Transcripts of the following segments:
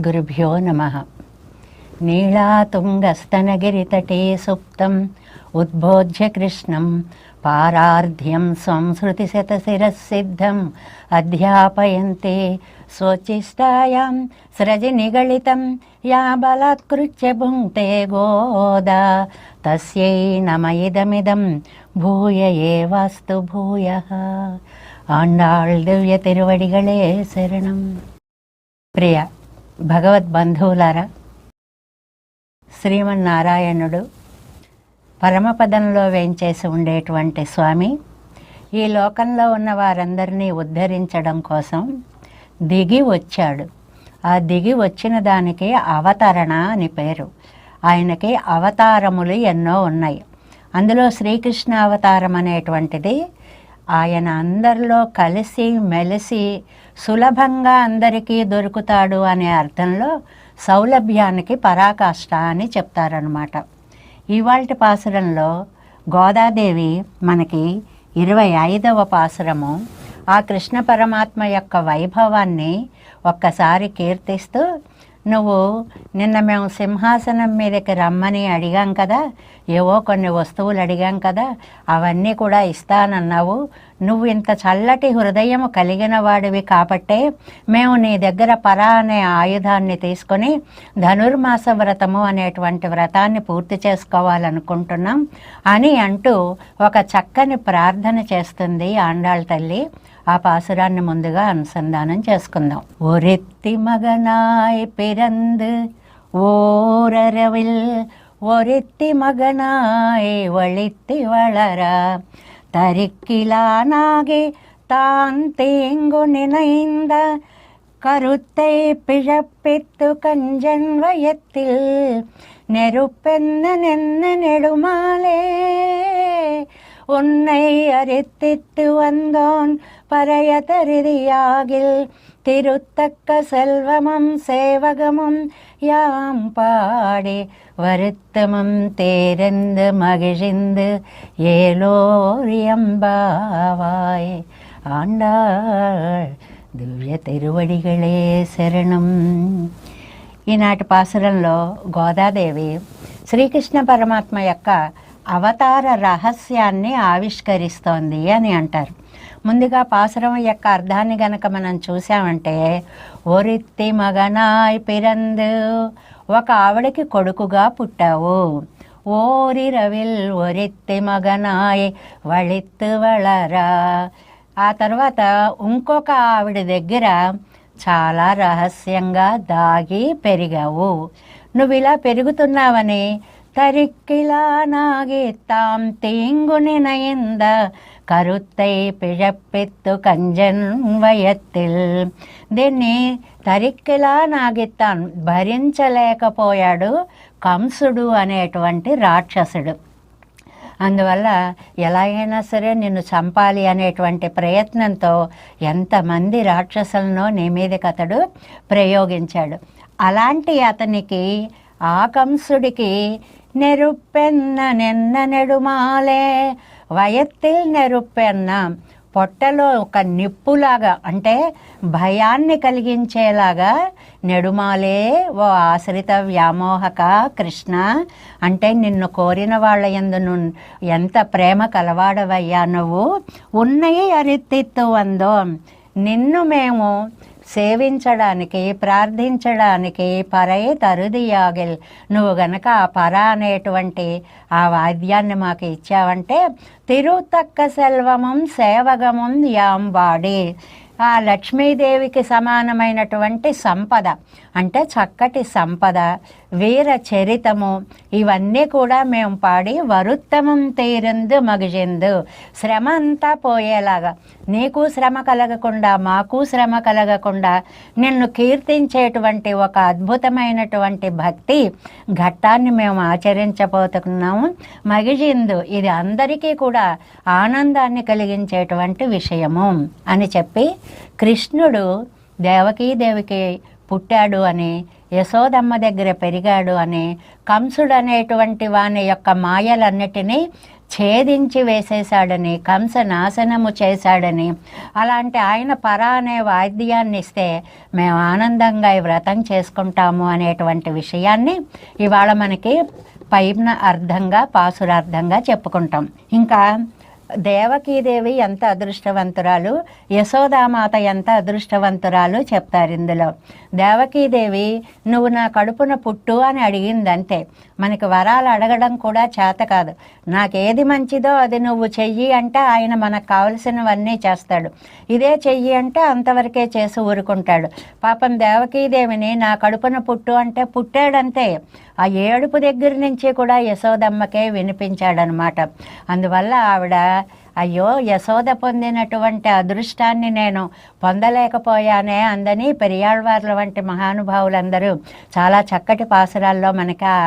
అస్మద్గురుభ్యో నమ. నీళాతుంగస్తనగిరితటే సుప్తం ఉద్బోధ్య కృష్ణం పారార్ధ్యం సంసృతిశతశిరసిద్ధం అధ్యాపయంతే స్వచిష్టాయాం స్రజి నిగళితం యా బలాత్కృత్య భుంక్తే గోదా తస్యై నమయిదమిదం భూయ ఏవాస్తు భూయ. ఆండాళ్ దివ్య తిరువడిగళే శరణం. భగవద్ బంధువులారా శ్రీమన్నారాయణుడు పరమపదంలో వేంచేసి ఉండేటువంటి స్వామి ఈ లోకంలో ఉన్న వారందరినీ ఉద్ధరించడం కోసం దిగి వచ్చాడు. ఆ దిగి వచ్చిన దానికి అవతరణ అని పేరు. ఆయనకి అవతారములు ఎన్నో ఉన్నాయి. అందులో శ్రీకృష్ణ అవతారం అనేటువంటిది ఆయన అందరిలో కలిసి మెలిసి సులభంగా అందరికీ దొరుకుతాడు అనే అర్థంలో సౌలభ్యానికి పరాకాష్ట అని చెప్తారనమాట ఇవాల్టి పాసురంలో గోదాదేవి మనకి ఇరవై ఐదవ పాసురము. ఆ కృష్ణ పరమాత్మ యొక్క వైభవాన్ని ఒక్కసారి కీర్తిస్తూ నువ్వు నిన్న మేము సింహాసనం మీదకి రమ్మని అడిగాం కదా ఏవో కొన్ని వస్తువులు అడిగాం కదా అవన్నీ కూడా ఇస్తానన్నావు. నువ్వు ఇంత చల్లటి హృదయం కలిగిన వాడివి కాబట్టే మేము నీ దగ్గర పరా అనే ఆయుధాన్ని తీసుకొని ధనుర్మాస వ్రతము అనేటువంటి వ్రతాన్ని పూర్తి చేసుకోవాలనుకుంటున్నాం అని అంటూ ఒక చక్కని ప్రార్థన చేస్తుంది ఆండాళ్ తల్లి. ఆ పాసురాన్ని ముందుగా అనుసంధానం చేసుకుందాం. ഒരെത്തി മകനായി പിറന്ന് ഓരരവിൽ ഒരെത്തി മകനായി വളിത്തി വളര തരിക്കിലാനാകെ താൻ തേങ്കു നിനൈന്ത കരുത്തെ പിഴപ്പിത്തു കഞ്ചൻ വയത്തിൽ നെരുപ്പെന്ന നെന്ന உன்னை அரித்தித்து வந்தோன் பறைய தருதியாகில் திருத்தக்க செல்வமும் சேவகமும் யாம் பாடி வருத்தமும் தேரந்து மகிழ்ந்து ஏலோரியம்பாவாய் ఆండాళ్ దివ్య తిరువడిగళే శరణం ఈనాటి పాసురంలో గోదాదేవి శ్రీకృష్ణ పరమాత్మ యొక్క అవతార రహస్యాన్ని ఆవిష్కరిస్తోంది అని అంటారు. ముందుగా పాసురం యొక్క అర్థాన్ని గనక మనం చూసామంటే ఒరిత్తి మగనాయ్ పిరందు ఒక ఆవిడకి కొడుకుగా పుట్టావు. ఓరి రవిల్ ఒరిత్తి మగనాయ్ వళిత్తు వళరా ఆ తర్వాత ఇంకొక ఆవిడ దగ్గర చాలా రహస్యంగా దాగి పెరిగావు. నువ్వు ఇలా పెరుగుతున్నావని തരിക്കിലാനാകെത്താം തീങ്കുണി നയന്ത കരുത്തൈ പിഴപ്പെത്തു కంజన్ വയത്തിൽ. దీన్ని తరికిలా నాగిత్తాన్ భరించలేకపోయాడు కంసుడు అనేటువంటి రాక్షసుడు అందువల్ల ఎలాగైనా సరే నిన్ను చంపాలి అనేటువంటి ప్రయత్నంతో ఎంతమంది రాక్షసులను నీ మీదకి అతడు ప్రయోగించాడు. అలాంటి అతనికి ఆ కంసుడికి నెరుపెన్న నిన్న నెడుమాలే. వయత్తి నెరుపెన్న పొట్టలో ఒక నిప్పులాగా అంటే భయాన్ని కలిగించేలాగా నెడుమాలే ఓ ఆశ్రిత వ్యామోహక కృష్ణ. అంటే నిన్ను కోరిన వాళ్ళ ఎందు ఎంత ప్రేమ కలవాడవయ్యా నువ్వు. ఉన్నయి అరితిత్తు వందో. నిన్ను మేము సేవించడానికి ప్రార్థించడానికి పరై తరుదియాగిల్. నువ్వు గనక ఆ పర అనేటువంటి ఆ వాద్యాన్ని మాకు ఇచ్చావంటే తిరుతక్క సెల్వమం సేవగమం యాంబాడి ఆ లక్ష్మీదేవికి సమానమైనటువంటి సంపద. అంటే చక్కటి సంపద వీర చరితము ఇవన్నీ కూడా మేము పాడి వరుత్తమం తీరందు మగిజెందు. శ్రమ అంతా పోయేలాగా. నీకు శ్రమ కలగకుండా మాకు శ్రమ కలగకుండా నిన్ను కీర్తించేటువంటి ఒక అద్భుతమైనటువంటి భక్తి ఘట్టాన్ని మేము ఆచరించబోతున్నాము. మగిజిందు ఇది అందరికీ కూడా ఆనందాన్ని కలిగించేటువంటి విషయము అని చెప్పి కృష్ణుడు దేవకీదేవికి పుట్టాడు అని యశోదమ్మ దగ్గర పెరిగాడు అని కంసుడు అనేటువంటి వాని యొక్క మాయలన్నిటినీ ఛేదించి వేసేశాడని కంస నాశనము చేశాడని. అలాంటి ఆయన పర అనే వాద్యాన్ని ఇస్తే మేము ఆనందంగా ఈ వ్రతం చేసుకుంటాము అనేటువంటి విషయాన్ని ఇవాళ మనకి పైన అర్థంగా పాసురార్థంగా చెప్పుకుంటాం. ఇంకా దేవకీదేవి ఎంత అదృష్టవంతురాలు యశోదామాత ఎంత అదృష్టవంతురాలు చెప్తారు ఇందులో. దేవకీదేవి నువ్వు నా కడుపున పుట్టు అని అడిగింది అంతే మనకి వరాలు అడగడం కూడా చేత కాదు. నాకేది మంచిదో అది నువ్వు చెయ్యి అంటే ఆయన మనకు కావలసినవన్నీ చేస్తాడు. ఇదే చెయ్యి అంటే అంతవరకే చేసి ఊరుకుంటాడు. పాపం దేవకీదేవిని నా కడుపున పుట్టు అంటే పుట్టాడంతే. ఆ ఏడుపు దగ్గర నుంచి కూడా యశోదమ్మకే వినిపించాడనమాట. అందువల్ల ఆవిడ అయ్యో యశోద పొందినటువంటి అదృష్టాన్ని నేను పొందలేకపోయానే అందని పెరియాళ్వార్ల వంటి మహానుభావులందరూ చాలా చక్కటి పాసురాల్లో మనకి ఆ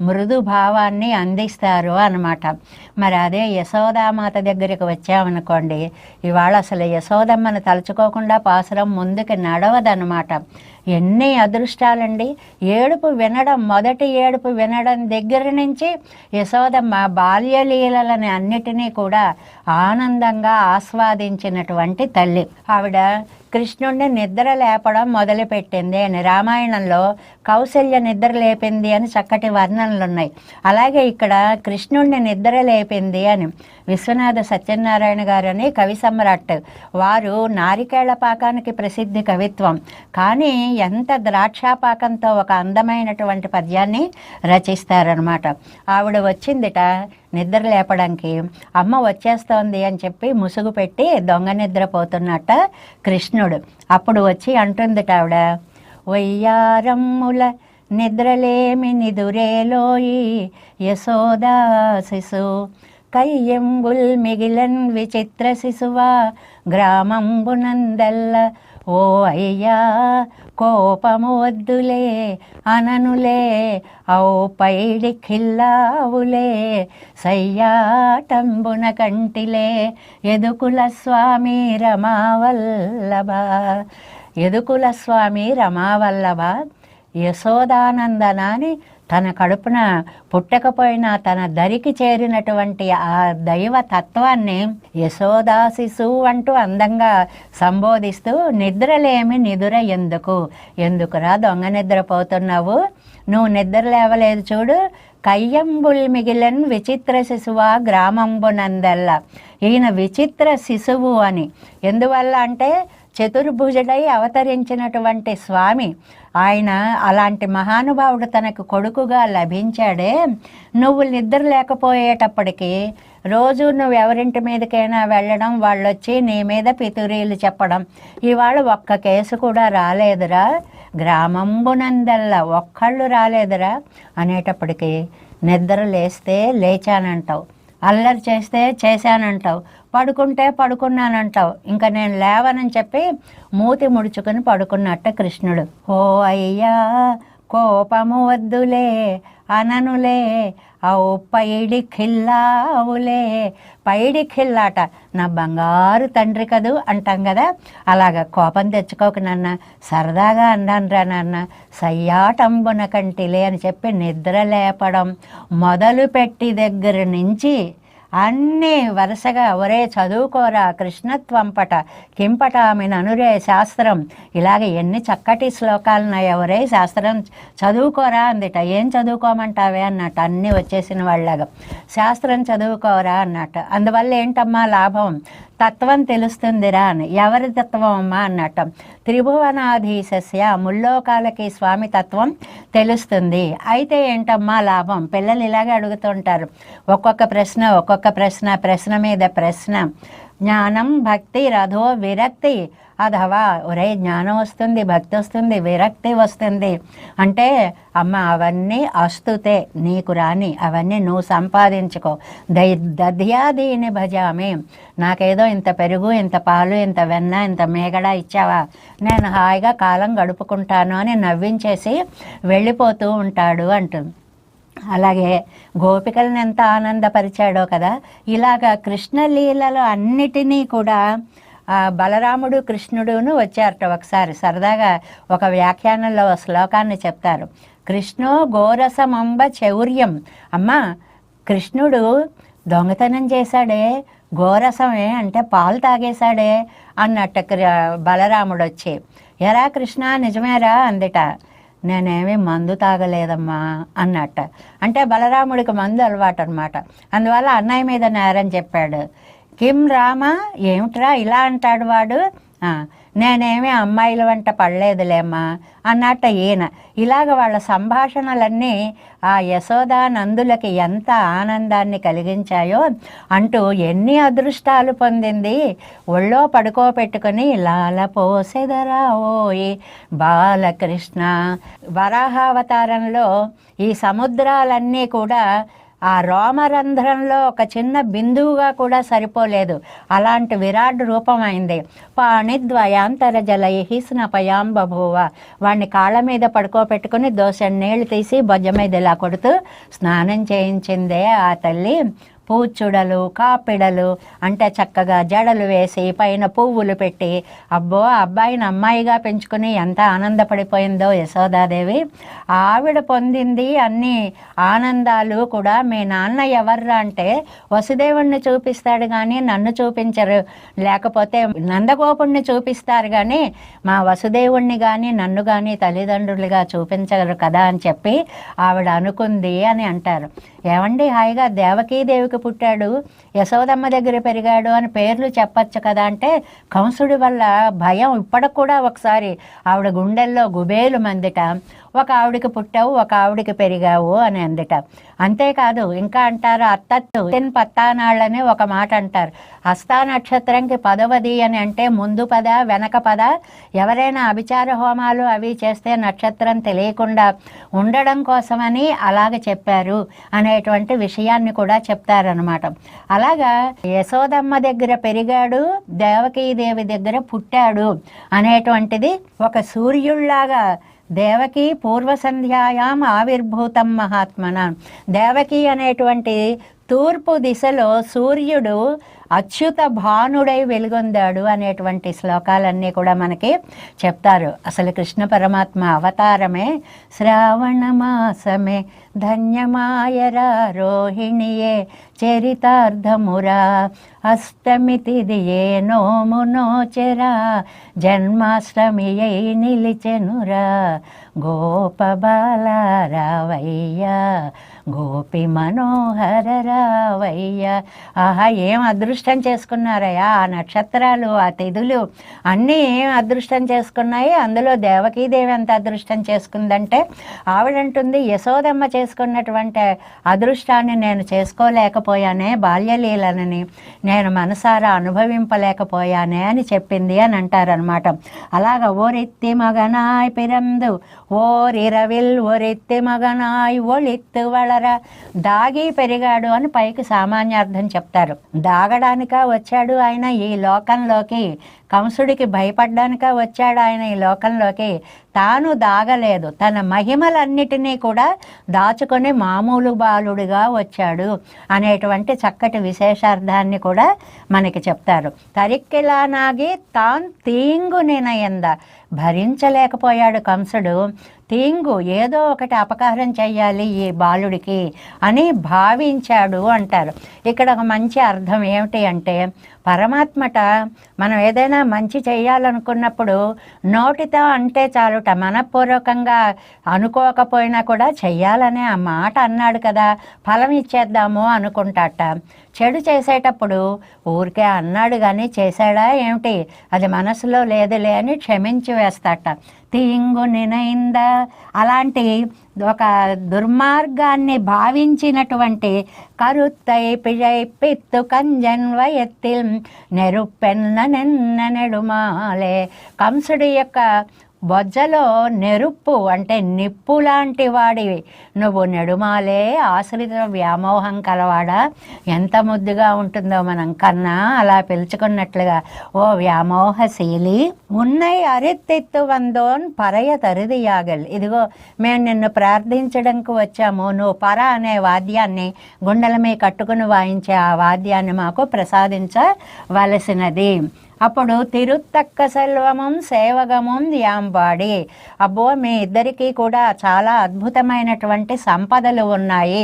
మృదు భావాన్ని అందిస్తారు అనమాట మరి అదే యశోదామాత దగ్గరికి వచ్చామనుకోండి ఇవాళ అసలు యశోదమ్మను తలుచుకోకుండా పాసురం ముందుకు నడవదనమాట ఎన్ని అదృష్టాలండి? ఏడుపు వినడం మొదటి ఏడుపు వినడం దగ్గర నుంచి యశోదమ్మ బాల్యలీలని అన్నిటినీ కూడా ఆనందంగా ఆస్వాదించినటువంటి తల్లి. ఆవిడ కృష్ణుడిని నిద్ర లేపడం మొదలుపెట్టింది అని. రామాయణంలో కౌశల్య నిద్ర లేపింది అని చక్కటి వర్ణనలు ఉన్నాయి అలాగే ఇక్కడ కృష్ణుణ్ణి నిద్ర లేపింది అని విశ్వనాథ సత్యనారాయణ గారు అని కవి సమ్రాట్ వారు నారికేళ్ళ పాకానికి ప్రసిద్ధి కవిత్వం. కానీ ఎంత ద్రాక్షాపాకంతో ఒక అందమైనటువంటి పద్యాన్ని రచిస్తారనమాట ఆవిడ వచ్చిందిట నిద్ర లేపడానికి అమ్మ వచ్చేస్తోంది అని చెప్పి ముసుగు పెట్టి దొంగ నిద్రపోతున్నట్ట కృష్ణుడు. అప్పుడు వచ్చి అంటుంది ఆవిడ వయ్యారమ్ముల నిద్రలేమి నిదురేలోయి యశోదా శిశు కయ్యంబుల్ మిగిలన్ విచిత్ర శిశువా గ్రామంబునందల్ల ఓ అయ్యా కోపము వద్దులే అననులే ఔ పైడి ఖిల్లావులే సయ్యాటంబున కంటిలే ఎదుకుల స్వామి రమావల్లభ ఎదుకుల స్వామి రమావల్లభ యశోదానందనాని తన కడుపున పుట్టకపోయినా తన దరికి చేరినటువంటి ఆ దైవ తత్వాన్ని యశోదా శిశువు అంటూ అందంగా సంబోధిస్తూ నిద్రలేమి నిదుర ఎందుకు? ఎందుకురా దొంగ నిద్రపోతున్నావు? నువ్వు నిద్ర లేవలేదు చూడు. కయ్యంబుల్ మిగిలిన్ విచిత్ర శిశువా గ్రామంబునందల్ల. ఈయన విచిత్ర శిశువు అని. ఎందువల్ల అంటే చతుర్భుజుడై అవతరించినటువంటి స్వామి ఆయన అలాంటి మహానుభావుడు తనకు కొడుకుగా లభించాడే. నువ్వు నిద్ర లేకపోయేటప్పటికీ రోజు నువ్వు ఎవరింటి మీదకైనా వెళ్ళడం వాళ్ళు వచ్చి నీ మీద పితురీలు చెప్పడం. ఇవాళ ఒక్క కేసు కూడా రాలేదురా. గ్రామంబునందల్లా ఒక్కళ్ళు రాలేదురా అనేటప్పటికీ నిద్ర లేస్తే లేచానంటావు. అల్లరి చేస్తే చేశానంటావు పడుకుంటే పడుకున్నానంటావు. ఇంకా నేను లేవనని చెప్పి మూతి ముడుచుకుని పడుకున్నట్ట కృష్ణుడు. ఓ అయ్యా కోపము వద్దులే అననులే ఓ పైడి ఖిల్లావులే. పైడి ఖిల్లాట. నా బంగారు తండ్రి కదూ అంటాం కదా అలాగ కోపం తెచ్చుకోక నాన్న. సరదాగా అన్నానురా నాన్న. సయ్యాటంబున కంటిలే అని చెప్పి నిద్ర లేపడం మొదలుపెట్టి దగ్గర నుంచి అన్నీ వరుసగా ఒరే చదువుకోరా కృష్ణత్వంపట కింపట ఆమెను అనురే శాస్త్రం. ఇలాగ ఎన్ని చక్కటి శ్లోకాలున్నాయి ఒరే శాస్త్రం. చదువుకోరా అందిట ఏం చదువుకోమంటావే అన్నట్టు అన్నీ వచ్చేసిన వాళ్ళగా. శాస్త్రం చదువుకోరా అన్నట్టు. అందువల్ల ఏంటమ్మా లాభం? తత్వం తెలుస్తుందిరా అని. ఎవరి తత్వం అమ్మా అన్నట్టు. త్రిభువనాధీశస్య ముల్లోకాలకి స్వామి తత్వం తెలుస్తుంది. అయితే ఏంటమ్మా లాభం? పిల్లలు ఇలాగే అడుగుతుంటారు. ఒక్కొక్క ప్రశ్న ఒక్కొక్క ప్రశ్న ప్రశ్న మీద ప్రశ్న. జ్ఞానం భక్తి రథో విరక్తి అధవా ఒరే జ్ఞానం వస్తుంది భక్తి వస్తుంది విరక్తి వస్తుంది. అంటే అమ్మ అవన్నీ అస్తుతే నీకు రాని అవన్నీ నువ్వు సంపాదించుకో. దై దధ్యాదీని భజామి. నాకేదో ఇంత పెరుగు ఇంత పాలు ఇంత వెన్న ఇంత మేగడ ఇచ్చావా? నేను హాయిగా కాలం గడుపుకుంటాను అని నవ్వించేసి వెళ్ళిపోతూ ఉంటాడు అంటుంది. అలాగే గోపికలను ఎంత ఆనందపరిచాడో కదా? ఇలాగా కృష్ణలీలలో అన్నిటినీ కూడా బలరాముడు కృష్ణుడును వచ్చారట ఒకసారి. సరదాగా ఒక వ్యాఖ్యానంలో శ్లోకాన్ని చెప్తారు. కృష్ణో గోరసమంబ చౌర్యం. అమ్మ కృష్ణుడు దొంగతనం చేశాడే గోరసమే అంటే పాలు తాగేశాడే అన్నట్ట బలరాముడు వచ్చి ఎరా కృష్ణ నిజమేరా? అందిట. నేనేమి మందు తాగలేదమ్మా అన్నట్ట. అంటే బలరాముడికి మందు అలవాటు అనమాట అందువల్ల అన్నయ్య మీద నేరం చెప్పాడు. కిం రామా? ఏమిట్రా ఇలా అంటాడు వాడు? నేనేమి అమ్మాయిల వెంట పడలేదులేమ్మా అన్నట్ట ఈయన. ఇలాగ వాళ్ళ సంభాషణలన్నీ ఆ యశోదా నందులకి ఎంత ఆనందాన్ని కలిగించాయో అంటూ ఎన్ని అదృష్టాలు పొందింది. ఒళ్ళో పడుకోపెట్టుకుని లాల పోసెదరా ఓయి బాలకృష్ణ. వరాహావతారంలో ఈ సముద్రాలన్నీ కూడా ఆ రోమరంధ్రంలో ఒక చిన్న బిందువుగా కూడా సరిపోలేదు. అలాంటి విరాట్ రూపమైంది. పాణిద్వయాంతరజలై స్నపయాం బభూవ వాడిని కాళ్ళ మీద పడుకోబెట్టుకుని దోశ నీళ్ళు తీసి బొజ్జ మీద ఇలా కొడుతూ స్నానం చేయించిందే ఆ తల్లి. పూచుడలు కాపిడలు అంటే చక్కగా జడలు వేసి పైన పువ్వులు పెట్టి అబ్బో అబ్బాయిని అమ్మాయిగా పెంచుకుని ఎంత ఆనందపడిపోయిందో యశోదాదేవి. ఆవిడ పొందింది అన్ని ఆనందాలు కూడా. మీ నాన్న ఎవర్రా? అంటే వసుదేవుణ్ణి చూపిస్తాడు కానీ నన్ను చూపించరు. లేకపోతే నందగోపుణ్ణి చూపిస్తారు కానీ మా వసుదేవుణ్ణి కానీ నన్ను కానీ తల్లిదండ్రులుగా చూపించగలరు కదా అని చెప్పి ఆవిడ అనుకుంది అని అంటారు. ఏమండి హాయిగా దేవకీదేవికి పుట్టాడు యశోదమ్మ దగ్గర పెరిగాడు అని పేర్లు చెప్పచ్చు కదా అంటే కంసుడి వల్ల భయం ఇప్పటికి కూడా ఒకసారి. ఆవిడ గుండెల్లో గుబేలు మందిట. ఒక ఆవిడకి పుట్టావు ఒక ఆవిడకి పెరిగావు అని అందట. అంతేకాదు ఇంకా అంటారు అత్తత్తు తిన్ పత్తానాళ్ళని ఒక మాట అంటారు. హస్తా నక్షత్రంకి పదవది అని అంటే ముందు పద వెనక పద. ఎవరైనా అభిచార హోమాలు అవి చేస్తే నక్షత్రం తెలియకుండా ఉండడం కోసమని అలాగ చెప్పారు అనేటువంటి విషయాన్ని కూడా చెప్తారనమాట అలాగా యశోదమ్మ దగ్గర పెరిగాడు దేవకీదేవి దగ్గర పుట్టాడు అనేటువంటిది ఒక సూర్యుళ్ళాగా దేవకి పూర్వసంధ్యాయాం ఆవిర్భూతం మహాత్మన. దేవకి అనేటువంటి తూర్పు దిశలో సూర్యుడు అచ్యుత భానుడై వెలుగొందాడు అనేటువంటి శ్లోకాలన్నీ కూడా మనకి చెప్తారు. అసలు కృష్ణ పరమాత్మ అవతారమే శ్రావణ మాసమే ధన్యమాయరా రోహిణియే చరితార్థమురా అష్టమి ఏ నోము నోచెరా జన్మాష్టమియై నిలిచెనురా గోపబాల రావయ్య గోపి మనోహర రావయ్య. ఆహా ఏం అదృష్టం! అదృష్టం చేసుకున్నారయ్యా ఆ నక్షత్రాలు ఆ తిథులు అన్నీ అదృష్టం చేసుకున్నాయి? అందులో దేవకీదేవి ఎంత అదృష్టం చేసుకుందంటే ఆవిడంటుంది యశోదమ్మ చేసుకున్నటువంటి అదృష్టాన్ని నేను చేసుకోలేకపోయానే బాల్యలీలనని నేను మనసారా అనుభవింపలేకపోయానే అని చెప్పింది అని అంటారనమాట అలాగ ఓరెత్తి మగనాయ్ పిరందు ఓరిరవిల్ ఒరెత్తి మగనాయ్ ఒలిత్తు వళర దాగి పెరిగాడు అని పైకి సామాన్యార్థం చెప్తారు. భయపడడానిక వచ్చాడు ఆయన ఈ లోకంలోకి? కంసుడికి భయపడ్డానిక వచ్చాడు ఆయన ఈ లోకంలోకి? తాను దాగలేదు. తన మహిమలన్నిటినీ కూడా దాచుకొని మామూలు బాలుడిగా వచ్చాడు అనేటువంటి చక్కటి విశేషార్థాన్ని కూడా మనకి చెప్తారు. తరిక్కిలానాగి తాన్ తీంగు నినయంద భరించలేకపోయాడు కంసుడు. తీంగు ఏదో ఒకటి అపకారం చేయాలి ఈ బాలుడికి అని భావించాడు అంటారు. ఇక్కడ ఒక మంచి అర్థం ఏమిటి అంటే పరమాత్మట మనం ఏదైనా మంచి చేయాలనుకున్నప్పుడు నోటితో అంటే చేయుట మనపూర్వకంగా అనుకోకపోయినా కూడా చెయ్యాలనే ఆ మాట అన్నాడు కదా. ఫలం ఇచ్చేద్దాము అనుకుంటాట. చెడు చేసేటప్పుడు ఊరికే అన్నాడు కానీ చేశాడా ఏమిటి? అది మనసులో లేదులే అని క్షమించి వేస్తాట. తీంగు నినైందా. అలాంటి ఒక దుర్మార్గాన్ని భావించినటువంటి కరుత్తై పిజై పిత్తు కంజన్ వయత్తిల్. నెరుపెన్న నిన్న నెడుమాలే. కంసుడి యొక్క బొజ్జలో నెరుప్పు అంటే నిప్పు లాంటి వాడివి. నువ్వు నెడుమాలే ఆశ్రిత వ్యామోహం కలవాడా? ఎంత ముద్దుగా ఉంటుందో మనం కన్నా అలా పిలుచుకున్నట్లుగా. ఓ వ్యామోహశీలి ఉన్నై అరెత్తెత్తు వందోన్ పరయ తరిదియాగల్ ఇదిగో మేము నిన్ను ప్రార్థించడానికి వచ్చాము. నువ్వు పర అనే వాద్యాన్ని గుండెల మీద కట్టుకుని వాయించే ఆ వాద్యాన్ని మాకు ప్రసాదించవలసినది. అప్పుడు తిరుత్తక్క సెల్వమం సేవగమం యాంబాడి అబ్బో మీ ఇద్దరికీ కూడా చాలా అద్భుతమైనటువంటి సంపదలు ఉన్నాయి.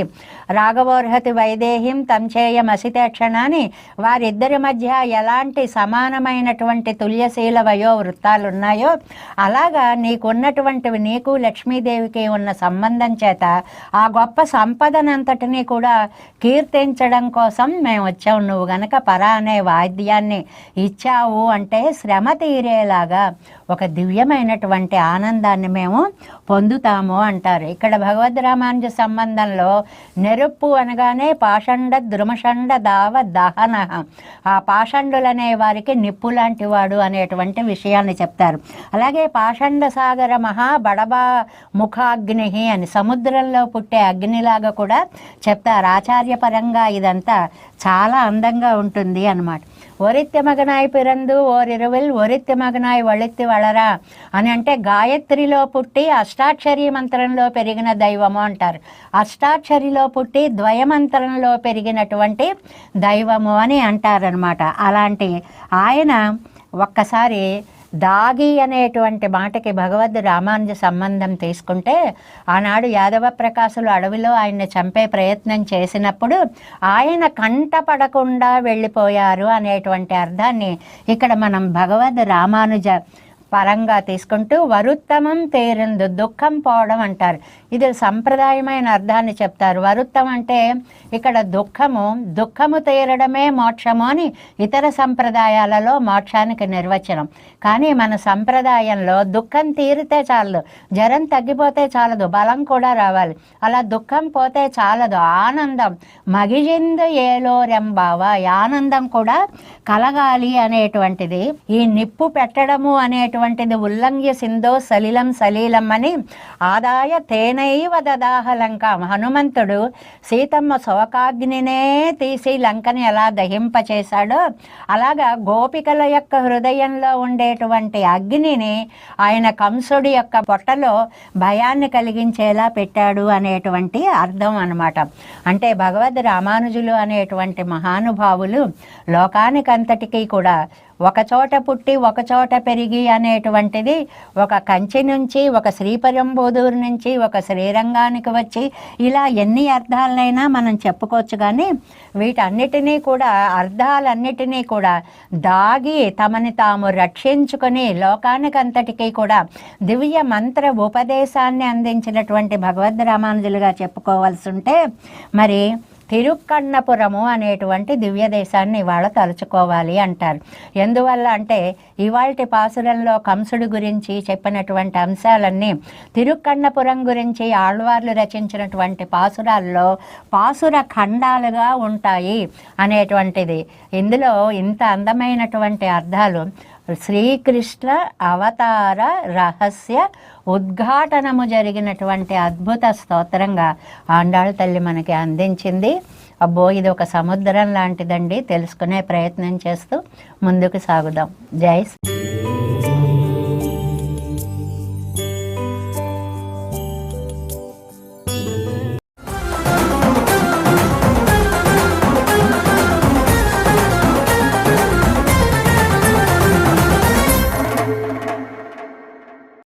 రాఘవోర్హతి వైదేహిం తంచేయ మసితేక్షణాని వారిద్దరి మధ్య ఎలాంటి సమానమైనటువంటి తుల్యశీల వయో వృత్తాలు ఉన్నాయో అలాగా నీకున్నటువంటివి నీకు లక్ష్మీదేవికి ఉన్న సంబంధం చేత ఆ గొప్ప సంపదనంతటినీ కూడా కీర్తించడం కోసం మేము వచ్చాం నువ్వు గనక పరా అనే వాద్యాన్ని ఇచ్చావు అంటే శ్రమ తీరేలాగా ఒక దివ్యమైనటువంటి ఆనందాన్ని మేము పొందుతాము అంటారు. ఇక్కడ భగవద్ రామానుజ సంబంధంలో నెరుప్పు అనగానే పాషండ ద్రుమషండ దావ దహన. ఆ పాషండులనే వారికి నిప్పు లాంటి వాడు అనేటువంటి విషయాన్ని చెప్తారు. అలాగే పాషండ సాగర మహా బడబా ముఖాగ్ని అని సముద్రంలో పుట్టే అగ్నిలాగా కూడా చెప్తారు. ఆచార్యపరంగా ఇదంతా చాలా అందంగా ఉంటుంది అన్నమాట. ఒరిత్య మగనాయి పిరందు ఓరిరువిల్ ఒరిత్య మగనాయి వళిత్తి వళరా అని అంటే గాయత్రిలో పుట్టి అష్టాక్షరి మంత్రంలో పెరిగిన దైవము అంటారు. అష్టాక్షరిలో పుట్టి ద్వయమంత్రంలో పెరిగినటువంటి దైవము అని అంటారనమాట అలాంటి ఆయన ఒక్కసారి దాగి అనేటువంటి మాటకి భగవద్ రామానుజ సంబంధం తీసుకుంటే ఆనాడు యాదవ ప్రకాశులు అడవిలో ఆయన్ని చంపే ప్రయత్నం చేసినప్పుడు ఆయన కంట పడకుండా వెళ్ళిపోయారు అనేటువంటి అర్థాన్ని ఇక్కడ మనం భగవద్ రామానుజ పరంగా తీసుకుంటూ వరుత్తమం తేరందు దుఃఖం పోవడం అంటారు. ఇది సంప్రదాయమైన అర్థాన్ని చెప్తారు. వరుత్తం అంటే ఇక్కడ దుఃఖము దుఃఖము తీరడమే మోక్షము అని ఇతర సంప్రదాయాలలో మోక్షానికి నిర్వచనం. కానీ మన సంప్రదాయంలో దుఃఖం తీరితే చాలదు జ్వరం తగ్గిపోతే చాలదు బలం కూడా రావాలి. అలా దుఃఖం పోతే చాలదు ఆనందం మగిజిందు ఏలో రెంబావ ఆనందం కూడా కలగాలి అనేటువంటిది ఈ నిప్పు పెట్టడము అనేటువంటిది ఉల్లంఘ్య సింధో సలిలం సలీలం అని ఆదాయ తేనైవ దదాహ లంక. హనుమంతుడు సీతమ్మ శోకాగ్నినే తీసి లంకని ఎలా దహింపచేశాడో అలాగా గోపికల యొక్క హృదయంలో ఉండేటువంటి అగ్నిని ఆయన కంసుడి యొక్క పొట్టలో భయాన్ని కలిగించేలా పెట్టాడు అనేటువంటి అర్థం అనమాట అంటే భగవద్ రామానుజులు అనేటువంటి మహానుభావులు లోకానికంతటికీ కూడా ఒక చోట పుట్టి ఒక చోట పెరిగి అనేటువంటిది ఒక కంచి నుంచి ఒక శ్రీపరంబోధూరు నుంచి ఒక శ్రీరంగానికి వచ్చి ఇలా ఎన్ని అర్థాలనైనా మనం చెప్పుకోవచ్చు కానీ వీటన్నిటినీ కూడా అర్థాలన్నిటినీ కూడా దాగి తమని తాము రక్షించుకొని లోకానికంతటికీ కూడా దివ్య మంత్ర ఉపదేశాన్ని అందించినటువంటి భగవద్ రామానుజులుగా చెప్పుకోవాల్సి ఉంటే మరి తిరుక్కన్నపురము అనేటువంటి దివ్య దేశాన్ని ఇవాళ తలుచుకోవాలి అంటారు. ఎందువల్ల అంటే ఇవాళ పాసురంలో కంసుడు గురించి చెప్పినటువంటి అంశాలన్నీ తిరుక్కన్నపురం గురించి ఆళ్వార్లు రచించినటువంటి పాసురాల్లో పాసుర ఖండాలుగా ఉంటాయి అనేటువంటిది. ఇందులో ఇంత అందమైనటువంటి అర్థాలు శ్రీకృష్ణ అవతార రహస్య ఉద్ఘాటనము జరిగినటువంటి అద్భుత స్తోత్రంగా ఆండాళ్ళ తల్లి మనకి అందించింది. అబ్బో ఇది ఒక సముద్రం లాంటిదండి. తెలుసుకునే ప్రయత్నం చేస్తూ ముందుకు సాగుదాం. జై శ్రీ-